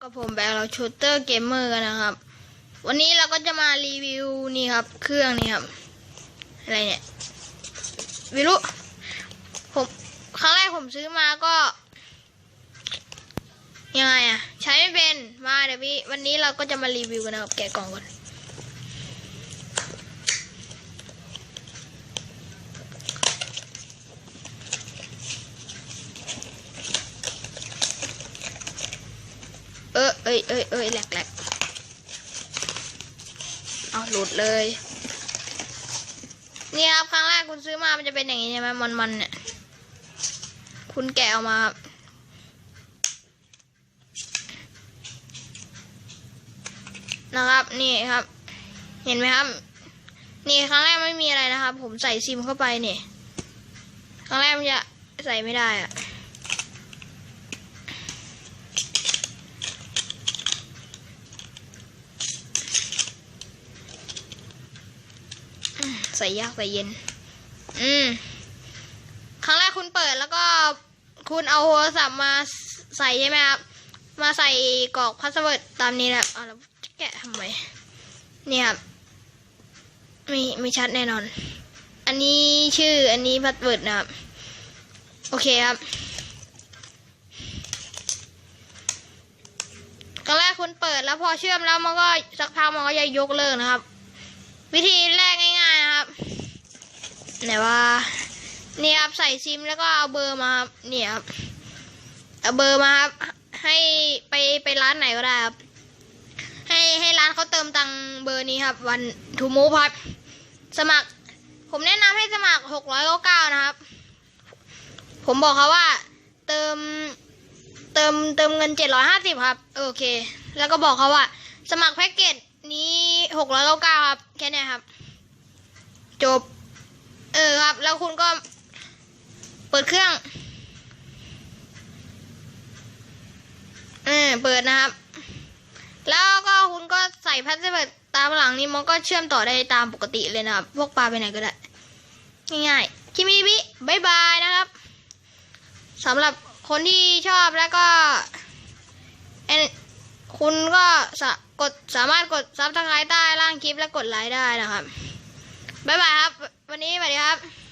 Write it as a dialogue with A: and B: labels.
A: ผมแบกเราชูเตอร์เกมเมอร์กันนะครับ วันนี้เราก็จะมารีวิวนี่ครับ เครื่องนี่ครับ อะไรเนี่ยวิรุผมครั้งแรกผมซื้อมาก็ยังไงอะใช้ไม่เป็นมาเดี๋ยวพี่วันนี้เราก็จะมารีวิวกันนะครับ แกะกล่องก่อน ออเอ้ยเอ้ยเอ้ยแหลกแหลกเอาหลุดเลย นี่ครับครั้งแรกคุณซื้อมามันจะเป็นอย่างนี้ใช่ไหมมันมันๆเนี่ย คุณแกะออกมาครับนะครับ นี่ครับ เห็นไหมครับ นี่ครั้งแรกไม่มีอะไรนะครับ ผมใส่ซิมเข้าไปเนี่ย ครั้งแรกมันจะใส่ไม่ได้อะ ใส่ยากใส่เย็น อืม ครั้งแรกคุณเปิดแล้วก็คุณเอาโทรศัพท์มาใส่ใช่ไหมครับ มาใส่กรอกพาสเวิร์ดตามนี้แหละเอาแล้วจะแกะทำไมเนี่ยครับไม่ไม่ชัดแน่นอน อันนี้ชื่ออันนี้พาสเวิร์ดนะครับ โอเคครับครั้งแรกคุณเปิดแล้วพอเชื่อมแล้วมันก็สักพักมันก็จะยกเลิกนะครับ วิธีแรกง่ายๆนะครับ ไหนว่านี่ครับใส่ซิมแล้วก็เอาเบอร์มาครับเนี่ยครับเอาเบอร์มาครับให้ไปไปร้านไหนก็ได้ครับ ให้ให้ร้านเขาเติมตังค์เบอร์นี้ครับ วันทูมูพัดสมัคร ผมแนะนำให้สมัครหกร้อยเก้าเก้านะครับ ผมบอกเขาว่า เติมเติมเติมเงินเจ็ดร้อยห้าสิบครับ โอเค แล้วก็บอกเขาว่า สมัครแพ็กเกจนี้หกร้อยเก้าเก้าครับ แค่นี้ครับ จบ ออครับ แล้วคุณก็เปิดเครื่อง เออเปิดนะครับ แล้วก็คุณก็ใส่พาสเวิร์ตามหลังนี้มันก็เชื่อมต่อได้ตามปกติเลยนะครับ พวกปลาไปไหนก็ได้ ง่ายๆคิมิบิบายบายนะครับสำหรับคนที่ชอบแล้วก็คุณก็สกดสามารถกดซับสไครต์ใต้ล่างคลิปและกดไลค์ได้นะครับบายบายครับ วันนี้สวัสดีครับ